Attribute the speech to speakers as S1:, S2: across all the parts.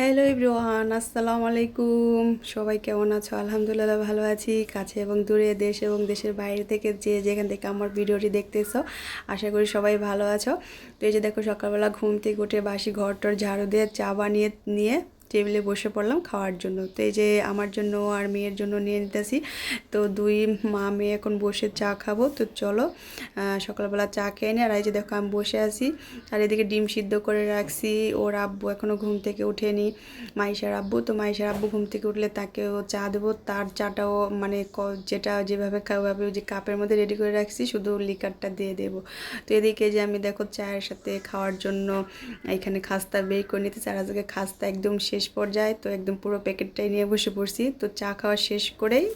S1: Hello ইব্রোহান আসসালামু আলাইকুম সবাই কেমন আছো? আলহামদুলিল্লাহ, ভালো আছি। কাছে এবং দূরে দেশ এবং দেশের বাইরে থেকে যে যেখান থেকে আমার ভিডিওটি দেখতেছো, আশা করি সবাই ভালো আছো। তো এই যে দেখো, সকালবেলা ঘুম থেকে উঠে বাসি ঘর টর ঝাড়ু দিয়ে চা বানিয়ে, নিয়ে টেবিলে বসে পড়লাম খাওয়ার জন্য। তো এই যে আমার জন্য আর মেয়ের জন্য নিয়ে নিতেছি। তো দুই মা মেয়ে এখন বসে চা খাব। তো চলো সকালবেলা চা খেয়ে নি। আর এই যে দেখো আমি বসে আছি। আর এদিকে ডিম সিদ্ধ করে রাখছি। ওর আব্বু এখনও ঘুম থেকে উঠেনি মাইশার আব্বু। তো মাইশার আব্বু ঘুম থেকে উঠলে তাকেও চা দেবো। তার চাটাও মানে যেটা যেভাবে খাওয়াবে যে কাপের মধ্যে রেডি করে রাখছি, শুধু লিকারটা দিয়ে দেবো। তো এদিকে যে আমি দেখো চায়ের সাথে খাওয়ার জন্য এখানে খাস্তা বের করে নিতে আর আজকে খাস্তা একদম শেষ পর্যায়ে তো একদম পুরো প্যাকেটটাই নিয়ে বসে পড়ছি। তো চা খাওয়া শেষ করেই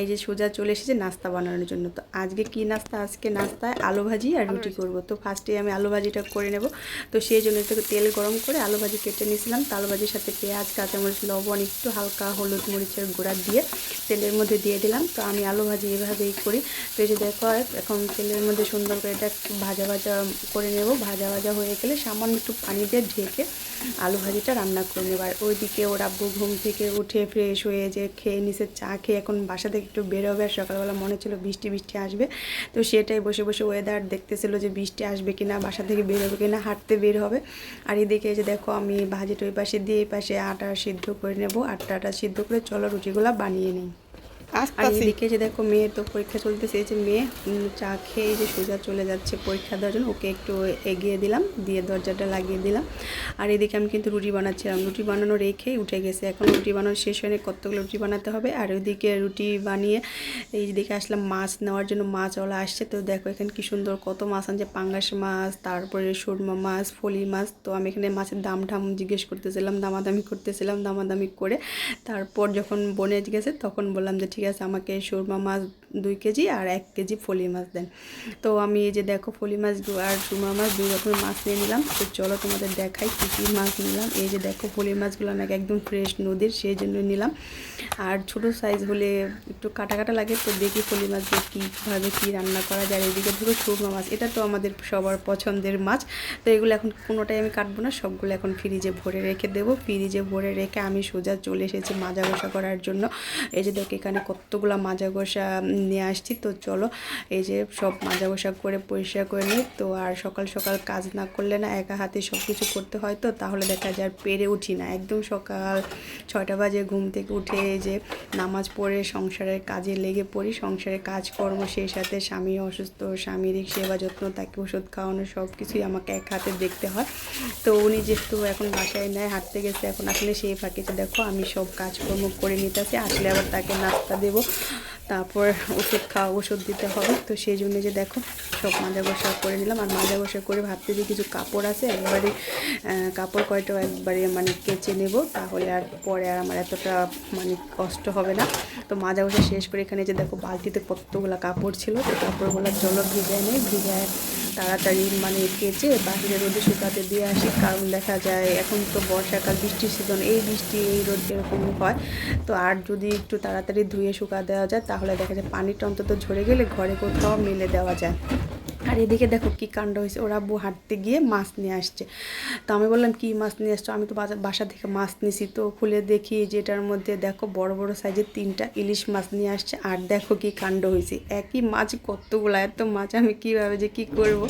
S1: এই যে সোজা চলে এসেছে নাস্তা বানানোর জন্য। তো আজকে কি নাস্তা? আজকে নাস্তায় আলু ভাজি আর রুটি করব। তো ফার্স্টে আমি আলু ভাজিটা করে নেব। তো সেই জন্য একটু তেল গরম করে আলু ভাজি কেটে নিয়েছিলাম। তো আলু ভাজির সাথে পেঁয়াজ কাঁচামরিচ লবণ একটু হালকা হলুদ মরিচের গুঁড়া দিয়ে তেলের মধ্যে দিয়ে দিলাম। তো আমি আলু ভাজি এভাবেই করি। তো এই যে দেখো এখন তেলের মধ্যে সুন্দর করে এটা ভাজা ভাজা করে নেব। ভাজা ভাজা হয়ে গেলে সামান্য একটু পানি দিয়ে ঢেকে আলু ভাজিটা রান্না করে নেব। আর ওইদিকে ওর আব্বু ঘুম থেকে উঠে ফ্রেশ হয়ে যে খেয়ে নিছে চা খেয়ে এখন বাসা থেকে একটু বেরোবে। আর সকালবেলা মনে ছিল বৃষ্টি বৃষ্টি আসবে। তো সেটাই বসে বসে ওয়েদার দেখতেছিল যে বৃষ্টি আসবে কিনা, বাসা থেকে বেরোবে কিনা, হাঁটতে বের হবে। আর এদিকে যে দেখো আমি ভাজিটা ওই পাশে দিয়ে এই পাশে আটা সিদ্ধ করে নেব। আটাটা সিদ্ধ করে চলো রুটিগুলো বানিয়ে নিই। আর এদিকে যে দেখো মেয়ের তো পরীক্ষা চলতেছে এই যে মেয়ে চা খেয়ে যে সোজা চলে যাচ্ছে পরীক্ষা দেওয়ার জন্য। ওকে একটু এগিয়ে দিলাম দিয়ে দরজাটা লাগিয়ে দিলাম। আর এদিকে আমি কিন্তু রুটি বানাচ্ছিলাম। রুটি বানানো রেখেই উঠে গেছে। এখন রুটি বানানো শেষ হয়নি কতগুলো রুটি বানাতে হবে। আর ওইদিকে রুটি বানিয়ে এই দিকে আসলাম মাছ নেওয়ার জন্য মাছওয়ালা আসছে। তো দেখো এখানে কি সুন্দর কত মাছ আনছে পাঙ্গাস মাছ তারপরে সুরমা মাছ ফলি মাছ। তো আমি এখানে মাছের দাম ঠাম জিজ্ঞেস করতেছিলাম দামাদামি করতেছিলাম দামাদামি করে। তারপর যখন বনে গেছে তখন বললাম যে ঠিক আছে আমাকে সুরমা মাছ দুই কেজি আর এক কেজি ফলি মাছ দেন। তো আমি এই যে দেখো ফলি মাছ আর সুরমা মাছ, দুই রকমের মাছ নিয়ে নিলাম। তো চলো তোমাদের দেখাই কী কী মাছ নিলাম। এই যে দেখো ফলি মাছগুলো নাকি একদম ফ্রেশ নদীর, সেই জন্য নিলাম। আর ছোটো সাইজ হলে একটু কাটা কাটা লাগে, তো দেখি ফলি মাছ দিয়ে কীভাবে কী রান্না করা যায়। এদিকে ধরো সুরমা মাছ, এটা তো আমাদের সবার পছন্দের মাছ। তো এগুলো এখন কোনোটাই আমি কাটবো না, সবগুলো এখন ফ্রিজে ভরে রেখে দেবো। ফ্রিজে ভরে রেখে আমি সোজা চলে এসেছি মাজা ঘষা করার জন্য। এই যে দেখো এখানে কতগুলো মাজা ঘষা নিয়ে আসছি। তো চলো, এই যে সব মাজা ঘষা করে পরিষ্কার করে নিই। তো আর সকাল সকাল কাজ না করলে না একা হাতে সব কিছু করতে হয়। তো তাহলে দেখা যায় পেরে উঠি না। একদম সকাল ছয়টা বাজে ঘুম থেকে উঠে যে নামাজ পড়ে, সংসারের কাজে লেগে পড়ি। সংসারের কাজকর্ম সেই সাথে স্বামী অসুস্থ, স্বামীর সেবা যত্ন, তাকে ওষুধ খাওয়ানো সব কিছুই আমাকে এক হাতে দেখতে হয়। তো উনি যেহেতু এখন বাসায় নেয় হাঁটতে গেছে, এখন আসলে সেই ফাঁকিতে দেখো আমি সব কাজকর্ম করে নিতেছি। আসলে আবার তাকে নাস্তা দেবো। তারপর ওষুধ খাওয়া, ওষুধ দিতে হবে। তো সেই জন্য যে দেখো, সব মাজা বসা করে নিলাম। আর মাজা বসা করে ভাবতে যে কিছু কাপড় আছে, একবারে কাপড় কয়টাও একবারে মানে কেচে নেব, তাহলে আর পরে আর আমার এতটা মানে কষ্ট হবে না। তো মাজা বসা শেষ করে এখানে যে দেখো, বালতিতে কতগুলো কাপড় ছিল, তো কাপড়গুলো জল ভিজায় নেই ভিজায় তাড়াতাড়ি মানে কেচে বাহিরে রোদে শুকাতে দিয়ে আসি, কারণ দেখা যায় এখন তো বর্ষাকাল, বৃষ্টির সিজন এই বৃষ্টি, এই রোদ এরকম হয়। তো আর যদি একটু তাড়াতাড়ি ধুয়ে শুকা দেওয়া যায়, তাহলে দেখা যায় পানিটা অন্তত ঝরে গেলে ঘরে কোথাও মেলে দেওয়া যায়। আর এদিকে দেখো কি কাণ্ড হয়েছে। ওরা বউ হাঁটতে গিয়ে মাছ নিয়ে আসছে। তো আমি বললাম, কি মাছ নিয়ে আসছো? আমি তো বাসা থেকে মাছ নিছি। তো খুলে দেখি যেটার মধ্যে দেখো বড় বড় সাইজের তিনটা ইলিশ মাছ নিয়ে আসছে। আর দেখো কি কাণ্ড হয়েছে। একই মাছ, কতগুলো, এত মাছ, আমি কীভাবে যে কি করব?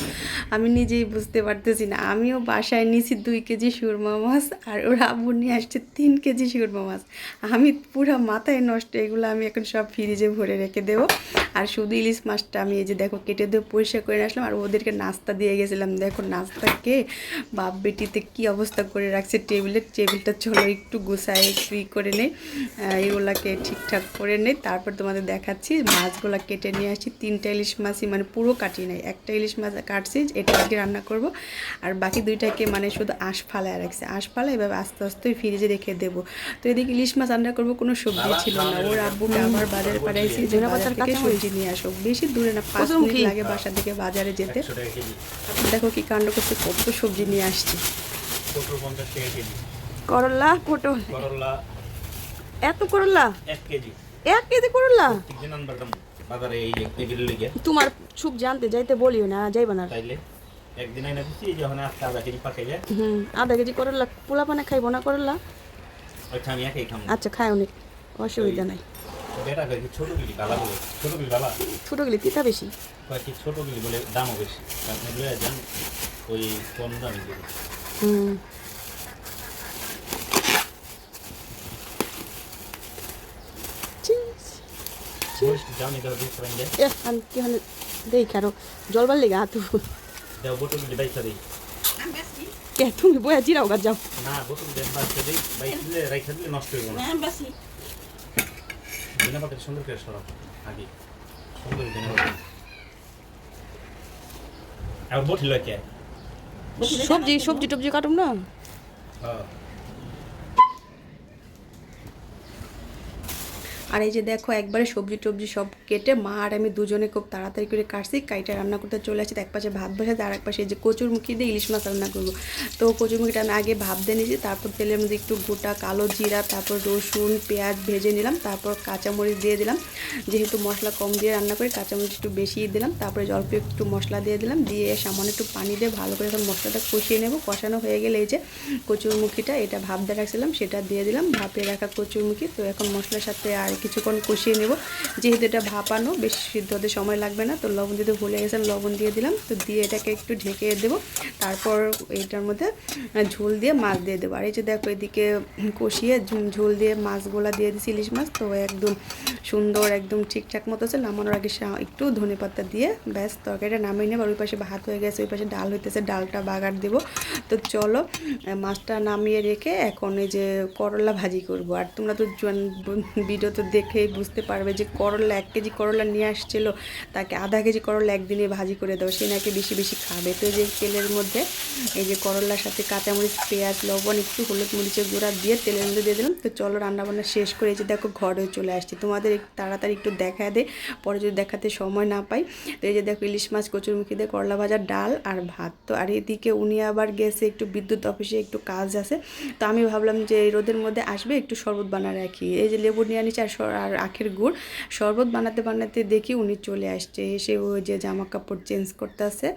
S1: আমি নিজেই বুঝতে পারতেছি না। আমিও বাসায় নিছি দুই কেজি সুরমা মাছ আর ওরা আব্বু নিয়ে আসছে তিন কেজি সুরমা মাছ। আমি পুরো মাথায় নষ্ট, এগুলো আমি এখন সব ফ্রিজে ভরে রেখে দেবো। আর শুধু ইলিশ মাছটা আমি এই যে দেখো কেটে দেবো পরিষ্কার করে আসলাম আর ওদেরকে নাস্তা দিয়ে গেছিলাম। দেখো নাস্তা কে বাপ বেটিতে কি অবস্থা করে রাখছে। টেবিলের টেবিলটা চলো একটু গুছাই একটু করে নেই আহ, এগুলাকে ঠিকঠাক করে নেই তারপর তোমাদের দেখাচ্ছি মাছগুলো কেটে নিয়ে আসছি। তিনটা ইলিশ মাছই মানে পুরো কাটি নাই একটা ইলিশ মাছ কাটছি এটা আজকে রান্না করব। আর বাকি দুইটাকে মানে শুধু আঁশ ফালায় রাখছে। আঁশ ফালায় এভাবে আস্তে আস্তে ফ্রিজে রেখে দেবো। তো এদিকে ইলিশ মাছ রান্না করব কোনো সবজি ছিল না। ওর আব্বুকে আবার বাজারে পাঠাইছি বাজার থেকে সবজি নিয়ে আসো। বেশি দূরে না পাঁচ মিনিট লাগে বাসা থেকে বাজারে যেতে।
S2: টাকা কেজি।
S1: দেখো কি কাণ্ড করছে কত সবজি নিয়ে আসছে। করলা পটল। এত করলা?
S2: এক কেজি।
S1: এক কেজি করলা?
S2: বাজারে এই
S1: তোমার সুখ জানতে যাইতে বলিও না যাইবা না।
S2: তাইলে একদিন আইনা দিচ্ছি যখন আজকে আধা কেজি পাকে যায়।
S1: হুম আধা কেজি করলা। পোলা পানে খাইবো না করলা?
S2: আচ্ছা আমি একাই
S1: আচ্ছা খায় অনেক অসুবিধা নাই।
S2: বেটা কয়েকটি ছোট গিলি বালা বলে ছোট গিলি বালা?
S1: ছোটো গেলে তিতা বেশি?
S2: কয়েকটি ছোট গিলি বলে দামও বেশি। আপনি লয়ে যান ওই কম দামি গিলি
S1: হুম। আমি কি হলে জলবার লেগে হাতু
S2: দেওয়া বোতল গিলি বাইসা দিই।
S1: কে? তুমি বয়া জিরাও গাছ যাও।
S2: না বোতল দেন বাচ্চা দিই বাইক দিলে রাইখা দিলে নষ্ট হইব না। বিনা পাতে সুন্দর করে সরাও। আগে। সুন্দর বিনা পাতে আর বটি লয় কে
S1: সবজি সবজি টবজি কাটুম না?
S2: হ্যাঁ।
S1: আর এই যে দেখো, একবারে সবজি টবজি সব কেটে মা আর আমি দুজনে খুব তাড়াতাড়ি করে কাটছি, কাইটা রান্না করতে চলে আসছি, এক পাশে ভাত বসাতে, আর এক পাশে যে কচুর মুখি দিয়ে ইলিশ মাছ রান্না করব। তো কচুর মুখিটা আমি আগে ভাব দিয়ে নিয়েছি, তারপর তেলের মধ্যে একটু গোটা কালো জিরা, তারপর রসুন, পেঁয়াজ ভেজে নিলাম, তারপর কাঁচামরিচ দিয়ে দিলাম। যেহেতু মশলা কম দিয়ে রান্না করি, কাঁচামরিচ একটু বেশি দিলাম, তারপরে অল্প একটু মশলা দিয়ে দিলাম, দিয়ে সামান্য একটু পানি দিয়ে ভালো করে এখন মশলাটা কষিয়ে নেব। কষানো হয়ে গেলে এই যে কচুরমুখিটা এটা ভাপ দিয়ে রাখছিলাম, সেটা দিয়ে দিলাম। ভাপে রাখা কচুরমুখি তো এখন মশলার সাথে আর কিছুক্ষণ কষিয়ে নেব। যেহেতু এটা ভাপানো, বেশি সিদ্ধ হতে সময় লাগবে না, তো লবণ দিতে ভুলে গেছেন লবণ দিয়ে দিলাম। তো দিয়ে এটাকে একটু ঢেকে দেবো। তারপর এইটার মধ্যে ঝোল দিয়ে মাছ দিয়ে দেবো। আর এই যে দেখো এদিকে কষিয়ে ঝোল দিয়ে মাছগুলা দিয়ে দিছি ইলিশ মাছ। তো একদম সুন্দর, একদম ঠিকঠাক মতো আছে নামানোর আগে একটু ধনে পাতা দিয়ে ব্যাস তরকারিটা নামিয়ে নেব। আর ওই পাশে ভাত হয়ে গেছে, ওই পাশে ডাল হইতেছে, ডালটা বাগার দেবো। তো চলো মাছটা নামিয়ে রেখে এখন এই যে করলা ভাজি করব। আর তোমরা তো ভিডিও তো দেখেই বুঝতে পারবে যে করলা এক কেজি করলা নিয়ে আসছিল, তাকে আধা কেজি করলা একদিনে ভাজি করে দাও, সে নাকি বেশি বেশি খাবে। তো যে তেলের মধ্যে এই যে করলার সাথে কাঁচামরিচ, পেঁয়াজ, লবণ, একটু হলুদ মরিচের গুঁড়া দিয়ে তেলের মধ্যে দিয়ে দিলাম। তো চলো রান্নাবান্না শেষ করে যে দেখো ঘরে চলে আসছি। তোমাদের একটু তাড়াতাড়ি একটু দেখা দেয় পরে যদি দেখাতে সময় না পাই। তো এই যে দেখো ইলিশ মাছ, কচুরমুখী দিয়ে করলা ভাজা, ডাল আর ভাত। তো আর এদিকে উনি আবার গেছে একটু বিদ্যুৎ অফিসে একটু কাজ আছে। তো আমি ভাবলাম যে এই রোদের মধ্যে আসবে, একটু শরবত বানা রাখি। এই যে লেবু নিয়ে আনিছি আর আর আখের গুড়। শরবত বানাতে বানাতে দেখি উনি চলে আসছে। এসে ও যে জামা কাপড় চেঞ্জ করতেছে।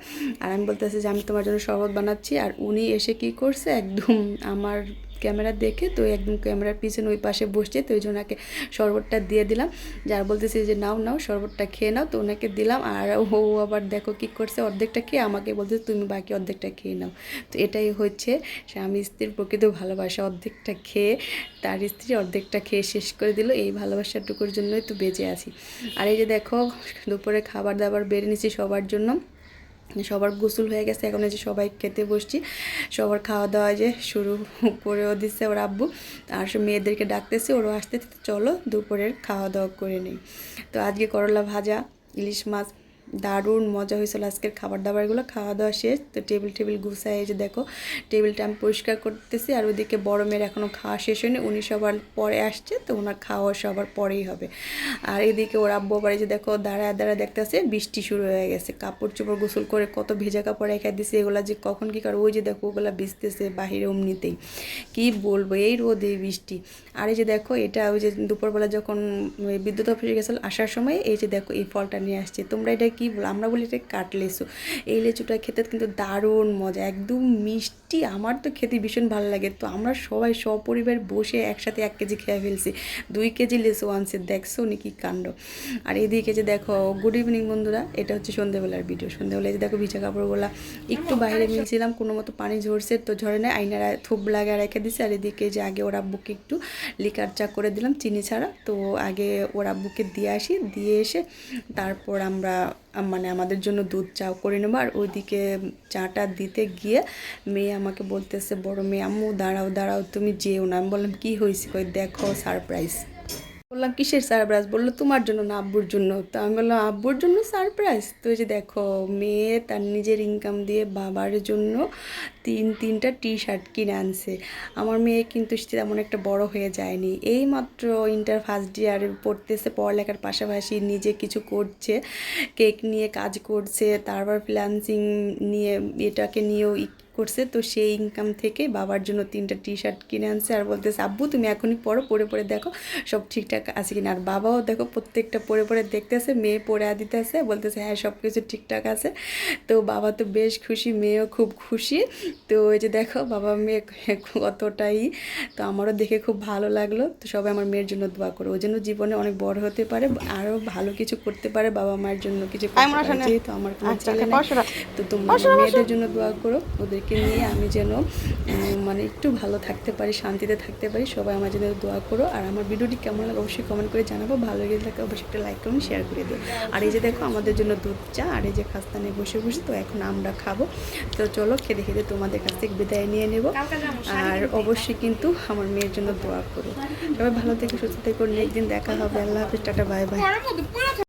S1: আর আমি বলতেছি যে, আমি তোমার জন্য শরবত বানাচ্ছি। আর উনি এসে কি করছে? একদম আমার ক্যামেরা দেখে তো একদম ক্যামেরার পিছনে ওই পাশে বসছে, তো ওই জন্য ওনাকে শরবতটা দিয়ে দিলাম। যার বলতেছি যে, নাও নাও, শরবতটা খেয়ে নাও। তো ওনাকে দিলাম আর ও আবার দেখো কি করছে, অর্ধেকটা খেয়ে আমাকে বলছে তুমি বাকি অর্ধেকটা খেয়ে নাও। তো এটাই হচ্ছে স্বামী স্ত্রীর প্রকৃত ভালোবাসা। অর্ধেকটা খেয়ে তার স্ত্রী অর্ধেকটা খেয়ে শেষ করে দিল। এই ভালোবাসাটুকুর জন্যই তো বেঁচে আছি। আর এই যে দেখো, দুপুরে খাবার দাবার বেড়ে নিছি সবার জন্য। সবার গোসল হয়ে গেছে, এখন যে সবাই খেতে বসছি। সবার খাওয়া দাওয়া যে শুরু করেও দিচ্ছে ওর আব্বু। আর সব মেয়েদেরকে ডাকতেছে, ওরও আসতে চলো দুপুরের খাওয়া দাওয়া করে নিই। তো আজকে করলা ভাজা, ইলিশ মাছ দারুণ মজা হয়েছিল আজকের খাবার দাবারগুলো খাওয়া দাওয়া শেষ, তো টেবিল টেবিল গুছায় যে দেখো, টেবিলটা আমি পরিষ্কার করতেছি আর ওইদিকে বড় মেয়ের এখনও খাওয়া শেষ হয়নি, উনি সবার পরে আসছে, তো ওনার খাওয়া সবার পরেই হবে। আর এদিকে ওর আব্বু বাড়ি যে দেখো, দাঁড়ায় দাঁড়ায় দেখতেছে, বৃষ্টি শুরু হয়ে গেছে কাপড় চোপড় গোসল করে কত ভেজা কাপড় রেখে দিছে, এগুলা যে কখন কী করে, ওই যে দেখো, ওগুলা ভিজতেছে বাহিরে অমনিতেই। কি বলব, এই রোদ বৃষ্টি। আর এই যে দেখো, এটা ওই যে দুপুরবেলা যখন বিদ্যুৎ অফিসে গেছিল, আসার সময় এই যে দেখো, এই ফলটা নিয়ে আসছে। তোমরা এটা কি বলো আমরা বলি এটা কাঠ লেচু। এই লেচুটা খেতে কিন্তু দারুণ মজা একদম মিষ্টি। আমার তো খেতে ভীষণ ভালো লাগে। তো আমরা সবাই সপরিবার বসে একসাথে এক কেজি খেয়ে ফেলছি। দুই কেজি লেচু আনছে দেখছ নি কি কাণ্ড? আর এদিকে যে দেখো গুড ইভিনিং বন্ধুরা এটা হচ্ছে সন্ধ্যেবেলার ভিডিও সন্ধ্যেবেলায় যে দেখো ভিজা কাপড়গুলা একটু বাইরে মিলছিলাম কোনো মতো পানি ঝরছে তো ঝরে না আইনারা থুপ লাগা রেখে দিছে আর এদিকে যে আগে ওরা বুকে একটু লিকার চা করে দিলাম চিনি ছাড়া। তো আগে ওরা বুকে দিয়ে আসি দিয়ে এসে তারপর আমরা আম- মানে আমাদের জন্য দুধ চা করে নেব। আর ওইদিকে চাটা দিতে গিয়ে মেয়ে আমাকে বলতেছে, বড় মেয়ে আম্মু, দাঁড়াও দাঁড়াও, তুমি যেও না। আমি বললাম, কী হয়েছে? কই দেখো সারপ্রাইজ বললাম, কিসের সারপ্রাইজ বলল, তোমার জন্য না, আব্বুর জন্য। তো আমি বললাম, আব্বুর জন্য সারপ্রাইজ তো যে দেখো, মেয়ে তার নিজের ইনকাম দিয়ে বাবার জন্য তিন, তিনটা টি শার্ট কিনে আনছে। আমার মেয়ে কিন্তু তেমন একটা বড় হয়ে যায়নি। এই মাত্র ইন্টার ফার্স্ট ইয়ার পড়তেছে, পড়ালেখার পাশাপাশি নিজে কিছু করছে কেক নিয়ে কাজ করছে, তারপর ফ্রিল্যান্সিং নিয়ে এটাকে নিয়েও করছে। তো সেই ইনকাম থেকে বাবার জন্য তিনটা টি শার্ট কিনে আনছে আর বলতেছে, আব্বু, তুমি এখনই পরো পরে পরে দেখো সব ঠিকঠাক আছে কিনা। আর বাবাও দেখো প্রত্যেকটা পরে পরে দেখতেছে, মেয়ে পরে দিতেছে, বলতেছে হ্যাঁ সব কিছু ঠিকঠাক আছে। তো বাবা তো বেশ খুশি, মেয়েও খুব খুশি। তো এই যে দেখো বাবা মেয়ে কতটাই তো আমারও দেখে খুব ভালো লাগল। তো সবাই আমার মেয়ের জন্য দোয়া করো। ওই জন্য জীবনে অনেক বড় হতে পারে আরও ভালো কিছু করতে পারে বাবা মায়ের জন্য কিছু যেহেতু আমার কোনো ছেলে তো তোমরা মেয়েদের জন্য দোয়া করো। ওদেরকে নিয়ে আমি যেন মানে একটু ভালো থাকতে পারি শান্তিতে থাকতে পারি সবাই আমার জন্য দোয়া করো। আর আমার ভিডিওটি কেমন লাগে অবশ্যই কমেন্ট করে জানাব। ভালো লেগে থাকে অবশ্যই একটা লাইক করুন শেয়ার করে দিও। আর এই যে দেখো আমাদের জন্য দুধ চা আর এই যে খাস্তানে বসে বসে তো এখন আমরা খাব। তো চলো খেতে খেতে তোমাদের কাছ থেকে বিদায় নিয়ে নেব। আর অবশ্যই কিন্তু আমার মেয়ের জন্য দোয়া করো। সবাই ভালো থেকে, সুস্থ থেকে। নেক্সট দিন দেখা হবে। আল্লাহ হাফিজ। Tata, bye bye.